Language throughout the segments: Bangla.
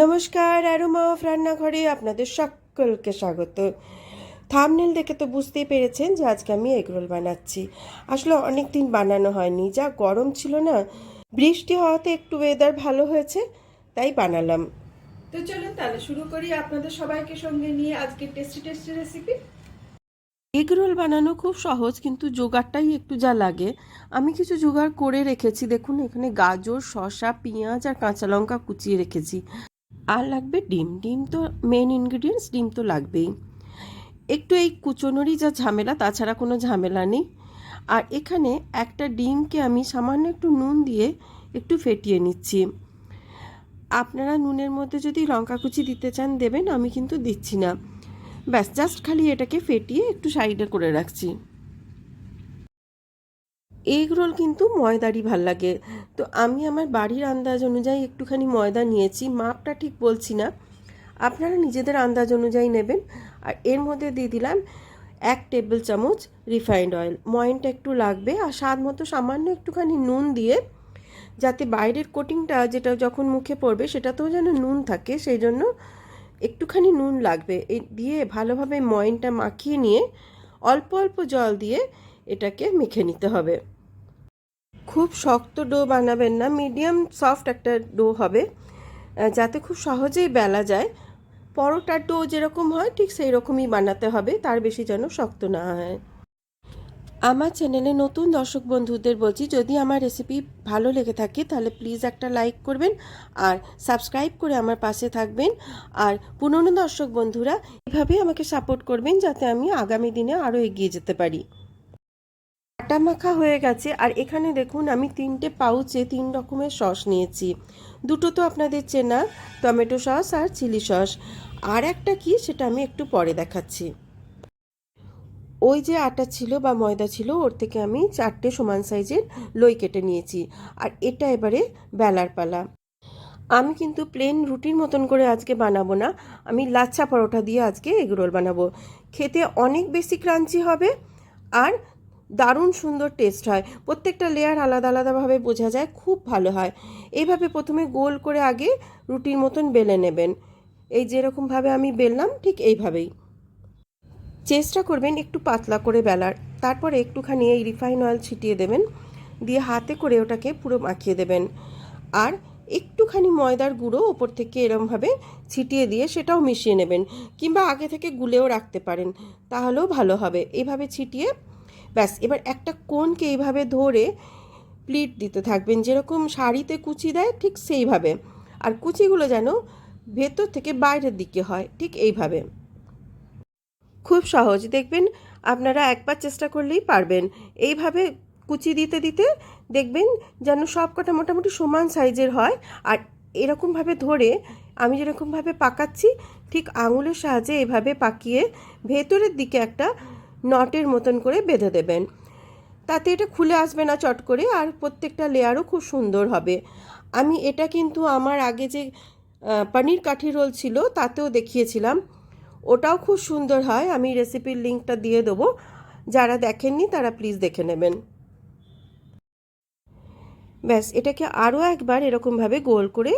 নমস্কার অ্যারোমা অফ রান্নাঘরে আপনাদের সকলকে স্বাগত। থামনেল দেখে তো বুঝতেই পেরেছেন যে আজকে আমি এগরোল বানাচ্ছি। আসলে অনেক দিন বানানো হয়নি যা গরম ছিল না বৃষ্টি হওয়াতে একটু ওয়েদার ভালো হয়েছে তাই বানালাম। তো চলুন তাহলে শুরু করি আপনাদের সবাইকে সঙ্গে নিয়ে আজকে tasty tasty recipe egg roll বানানো খুব সহজ কিন্তু জোগাড়টাই একটু যা লাগে। আমি কিছু জোগাড় করে রেখেছি দেখুন এখানে গাজর শসা পেঁয়াজ আর কাঁচা লঙ্কা কুচিয়ে রেখেছি। আর লাগবে ডিম। ডিম তো মেন ইনগ্রিডিয়েন্টস ডিম তো লাগবেই। একটু এই কুচনোরই যা ঝামেলা, তাছাড়া কোনো ঝামেলা নেই। আর এখানে একটা ডিমকে আমি সামান্য একটু নুন দিয়ে একটু ফেটিয়ে নিচ্ছি। আপনারা নুনের মধ্যে যদি লঙ্কা কুচি দিতে চান, দেবেন, আমি কিন্তু দিচ্ছি না। ব্যাস জাস্ট খালি এটাকে ফেটিয়ে একটু সাইডে করে রাখছি। এগ রোল কিন্তু ময়দারই ভালো লাগে। তো আমি আমার বাড়ির আন্দাজ অনুযায়ী একটুখানি ময়দা নিয়েছি, মাপটা ঠিক বলছি না। আপনারা নিজেদের আন্দাজ অনুযায়ী নেবেন। আর এর মধ্যে দিয়ে দিলাম এক টেবিল চামচ রিফাইন্ড অয়েল। ময়নটা একটু লাগবে আর স্বাদ মতো সামান্য একটুখানি নুন দিয়ে যাতে বাইরের কোটিংটা যেটা যখন মুখে পড়বে সেটাতেও যেন নুন থাকে, সেই জন্য একটুখানি নুন লাগবে। দিয়ে ভালোভাবে ময়নটা মাখিয়ে নিয়ে অল্প অল্প জল দিয়ে এটাকে মেখে নিতে হবে। খুব শক্ত ডো বানাবেন না, মিডিয়াম সফট একটা ডো হবে যাতে খুব সহজেই বেলা যায়। পরোটার ডো যেরকম হয়, ঠিক সেই রকমই বানাতে হবে, তার বেশি যেন শক্ত না হয়। আমার চ্যানেলে নতুন দর্শক বন্ধুদের বলছি, যদি আমার রেসিপি ভালো লেগে থাকে, তাহলে প্লিজ একটা লাইক করবেন আর সাবস্ক্রাইব করে আমার পাশে থাকবেন। আর পুরনো দর্শক বন্ধুরা এভাবে আমাকে সাপোর্ট করবেন, যাতে আমি আগামী দিনে আরও এগিয়ে যেতে পারি। আটা মাখা হয়ে গেছে। আর এখানে দেখুন, আমি তিনটে পাউচে তিন রকমের সস নিয়েছি। দুটো তো আপনাদের চেনা, টমেটো সস আর চিলি সস। আর একটা কি, সেটা আমি একটু পরে দেখাচ্ছি। ওই যে আটা ছিল বা ময়দা ছিল, ওর থেকে আমি চারটে সমান সাইজের লই কেটে নিয়েছি। আর এটা এবারে বেলার পালা। আমি কিন্তু প্লেন রুটির মতন করে আজকে বানাবো না। আমি লাচ্ছা পরোটা দিয়ে আজকে এগরোল বানাবো। খেতে অনেক বেশি ক্রাঞ্চি হবে। আর দারুণ সুন্দর টেস্ট হয়। প্রত্যেকটা লেয়ার আলাদা আলাদাভাবে বোঝা যায়, খুব ভালো হয়। এইভাবে প্রথমে গোল করে আগে রুটির মতন বেলে নেবেন। এই যেরকমভাবে আমি বেললাম, ঠিক এইভাবেই। চেষ্টা করবেন একটু পাতলা করে বেলার। তারপরে একটুখানি এই রিফাইন অয়েল ছিটিয়ে দেবেন। দিয়ে হাতে করে ওটাকে পুরো মাখিয়ে দেবেন। আর একটুখানি ময়দার গুঁড়ো ওপর থেকে এরমভাবে ছিটিয়ে দিয়ে সেটাও মিশিয়ে নেবেন। কিংবা আগে থেকে গুলেও রাখতে পারেন, তাহলেও ভালো হবে। এইভাবে ছিটিয়ে ব্যাস, এবার একটা কোনকে এইভাবে ধরে প্লিট দিতে থাকবেন, যেরকম শাড়িতে কুচি দেয় ঠিক সেইভাবে। আর কুচিগুলো যেন ভেতর থেকে বাইরের দিকে হয় ঠিক এইভাবে। খুব সহজ, দেখবেন আপনারা একবার চেষ্টা করলেই পারবেন। এইভাবে কুচি দিতে দিতে দেখবেন যেন সব কটা মোটামুটি সমান সাইজের হয়। আর এরকমভাবে ধরে আমি যেরকমভাবে পাকাচ্ছি, ঠিক আঙুলের সাহায্যে এভাবে পাকিয়ে ভেতরের দিকে একটা নটের মতন করে বেঁধে দেবেন। তাতে এটা খুলে আসবে না চট করে আর প্রত্যেকটা লেয়ারও খুব সুন্দর হবে। আমি এটা কিন্তু আমার আগে যে পনির কাঠি রোল ছিল তাতেও দেখিয়েছিলাম। ওটাও খুব সুন্দর হয়। আমি রেসিপির লিঙ্কটা দিয়ে দেবো। যারা দেখেননি তারা প্লিজ দেখে নেবেন। ব্যাস, এটাকে আরও একবার এরকমভাবে গোল করে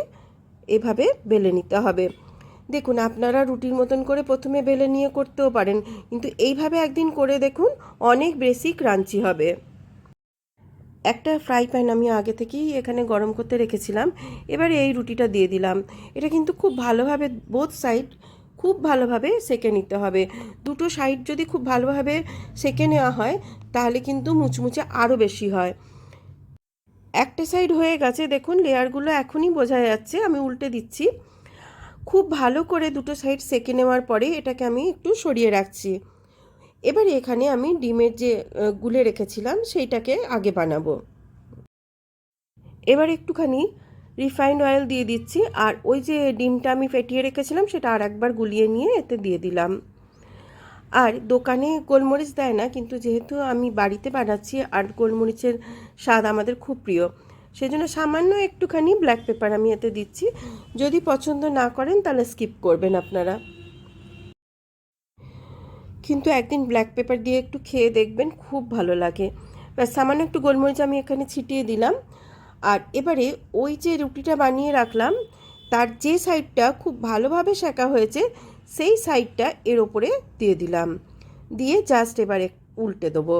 এভাবে বেলে নিতে হবে। দেখুন, আপনারা রুটির মতন করে প্রথমে বেলে নিয়ে করতেও পারেন, কিন্তু এইভাবে একদিন করে দেখুন অনেক বেশি ক্রাঞ্চি হবে। একটা ফ্রাই প্যান আমি আগে থেকেই এখানে গরম করতে রেখেছিলাম, এবারে এই রুটিটা দিয়ে দিলাম। এটা কিন্তু খুব ভালোভাবে বোথ সাইড খুব ভালোভাবে সেকে নিতে হবে। দুটো সাইড যদি খুব ভালোভাবে সেকে নেওয়া হয়, তাহলে কিন্তু মুচমুচে আরও বেশি হয়। একটা সাইড হয়ে গেছে, দেখুন লেয়ারগুলো এখনই বোঝা যাচ্ছে, আমি উল্টে দিচ্ছি। খুব ভালো করে দুটো সাইড সেকে নেওয়ার পরে এটাকে আমি একটু সরিয়ে রাখছি। এবারে এখানে আমি ডিমের যে গুলে রেখেছিলাম সেইটাকে আগে বানাবো। এবার একটুখানি রিফাইন্ড অয়েল দিয়ে দিচ্ছি আর ওই যে ডিমটা আমি ফেটিয়ে রেখেছিলাম সেটা আর একবার গুলিয়ে নিয়ে এতে দিয়ে দিলাম। আর দোকানে গোলমরিচ দেয় না, কিন্তু যেহেতু আমি বাড়িতে বানাচ্ছি আর গোলমরিচের স্বাদ আমাদের খুব প্রিয় সেজন্য সামান্য একটুখানি ব্ল্যাক পেপার আমি এতে দিচ্ছি। যদি পছন্দ না করেন তাহলে স্কিপ করবেন আপনারা। কিন্তু একদিন ব্ল্যাক পেপার দিয়ে একটু খেয়ে দেখবেন খুব ভালো লাগে। ব্যাস, সামান্য একটু গোলমরিচ আমি এখানে ছিটিয়ে দিলাম। আর এবারে ওই যে রুটিটা বানিয়ে রাখলাম, তার যে সাইডটা খুব ভালোভাবে সেঁকা হয়েছে, সেই সাইডটা এর ওপরে দিয়ে দিলাম। দিয়ে জাস্ট এবারে উল্টে দেবো।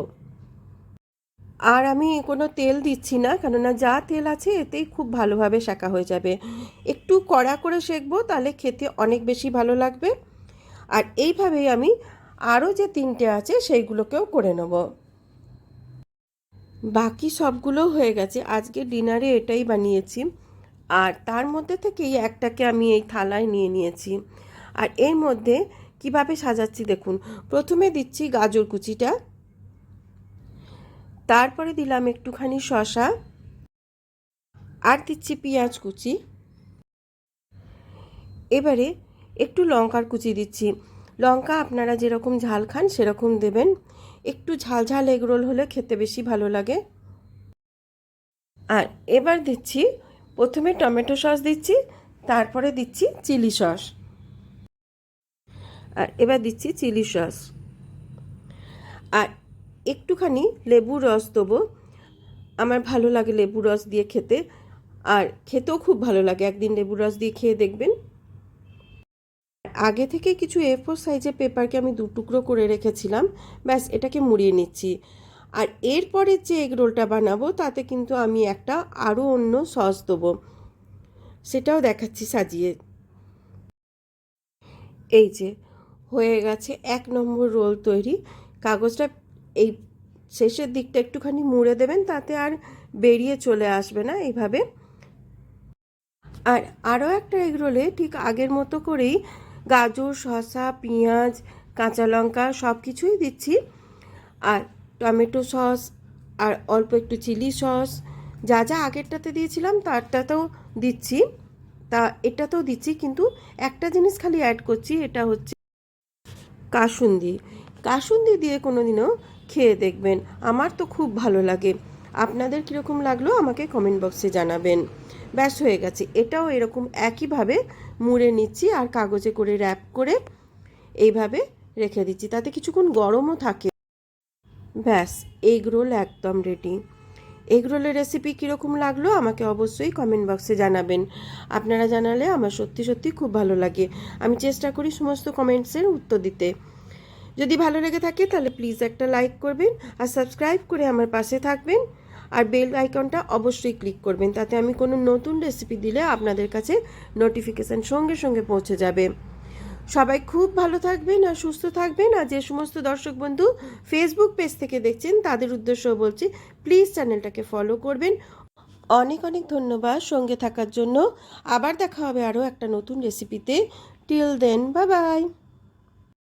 আর আমি কোনো তেল দিচ্ছি না, কেননা যা তেল আছে এতেই খুব ভালোভাবে সেঁকা হয়ে যাবে। একটু কড়া করে সেঁকবো, তাহলে খেতে অনেক বেশি ভালো লাগবে। আর এইভাবেই আমি আরও যে তিনটে আছে, সেইগুলোকেও করে নেব। বাকি সবগুলো হয়ে গেছে। আজকে ডিনারে এটাই বানিয়েছি। আর তার মধ্যে থেকেই একটাকে আমি এই থালায় নিয়ে নিয়েছি। আর এর মধ্যে কীভাবে সাজাচ্ছি দেখুন। প্রথমে দিচ্ছি গাজর কুচিটা। তারপরে দিলাম একটুখানি শশা আর দিচ্ছি পেঁয়াজ কুচি। এবারে একটু লঙ্কার কুচি দিচ্ছি। লঙ্কা আপনারা যেরকম ঝাল খান সেরকম দেবেন। একটু ঝাল ঝাল এগরোল হলে খেতে বেশি ভালো লাগে। আর এবার দিচ্ছি, প্রথমে টমেটো সস দিচ্ছি, তারপরে দিচ্ছি চিলি সস। আর এবার দিচ্ছি চিলি সস। আর একটুখানি লেবুর রস দেবো। আমার ভালো লাগে লেবু রস দিয়ে খেতে। আর খেতেও খুব ভালো লাগে। একদিন লেবুর রস দিয়ে খেয়ে দেখবেন। আগে থেকে কিছু এ ফোর সাইজের পেপারকে আমি দু টুকরো করে রেখেছিলাম। ব্যাস, এটাকে মুড়িয়ে নিচ্ছি। আর এরপরে যে এগ রোলটা বানাবো, তাতে কিন্তু আমি একটা আরও অন্য সস দেবো। সেটাও দেখাচ্ছি সাজিয়ে। এই যে, হয়ে গেছে এক নম্বর রোল তৈরি। কাগজটা এই শেষের দিকটা একটুখানি মুড়ে দেবেন, তাতে আর বেরিয়ে চলে আসবে না এইভাবে। আর আরও একটা এগরোলে ঠিক আগের মতো করেই গাজর, শসা, পেঁয়াজ, কাঁচা লঙ্কা সব কিছুই দিচ্ছি। আর টমেটো সস আর অল্প একটু চিলি সস, যা যা আগেরটাতে দিয়েছিলাম তারটাতেও দিচ্ছি। তা এটাতেও দিচ্ছি, কিন্তু একটা জিনিস খালি অ্যাড করছি, এটা হচ্ছে কাসুন্দি। কাসুন্দি দিয়ে কোনো দিনও খেয়ে দেখবেন। আমার তো খুব ভালো লাগে। আপনাদের কীরকম লাগল আমাকে কমেন্ট বক্সে জানাবেন। ব্যাস, হয়ে গেছে। এটাও এরকম একইভাবে মুড়ে নিচ্ছি আর কাগজে করে র্যাপ করে এইভাবে রেখে দিচ্ছি। তাতে কিছুক্ষণ গরমও থাকে। ব্যাস এগ রোল একদম রেডি এগ রোলের রেসিপি কীরকম লাগল আমাকে অবশ্যই কমেন্ট বক্সে জানাবেন। আপনারা জানালে আমার সত্যি সত্যি খুব ভালো লাগে। আমি চেষ্টা করি সমস্ত কমেন্টসের উত্তর দিতে। যদি ভালো লেগে থাকে, তাহলে প্লিজ একটা লাইক করবেন আর সাবস্ক্রাইব করে আমার পাশে থাকবেন। আর বেল আইকনটা অবশ্যই ক্লিক করবেন, তাতে আমি কোনো নতুন রেসিপি দিলে আপনাদের কাছে নোটিফিকেশান সঙ্গে সঙ্গে পৌঁছে যাবে। সবাই খুব ভালো থাকবেন আর সুস্থ থাকবেন। আর যে সমস্ত দর্শক বন্ধু ফেসবুক পেজ থেকে দেখছেন, তাদের উদ্দেশ্য বলছি প্লিজ চ্যানেলটাকে ফলো করবেন। অনেক অনেক ধন্যবাদ সঙ্গে থাকার জন্য। আবার দেখা হবে আরও একটা নতুন রেসিপিতে টিল দেন বা বাই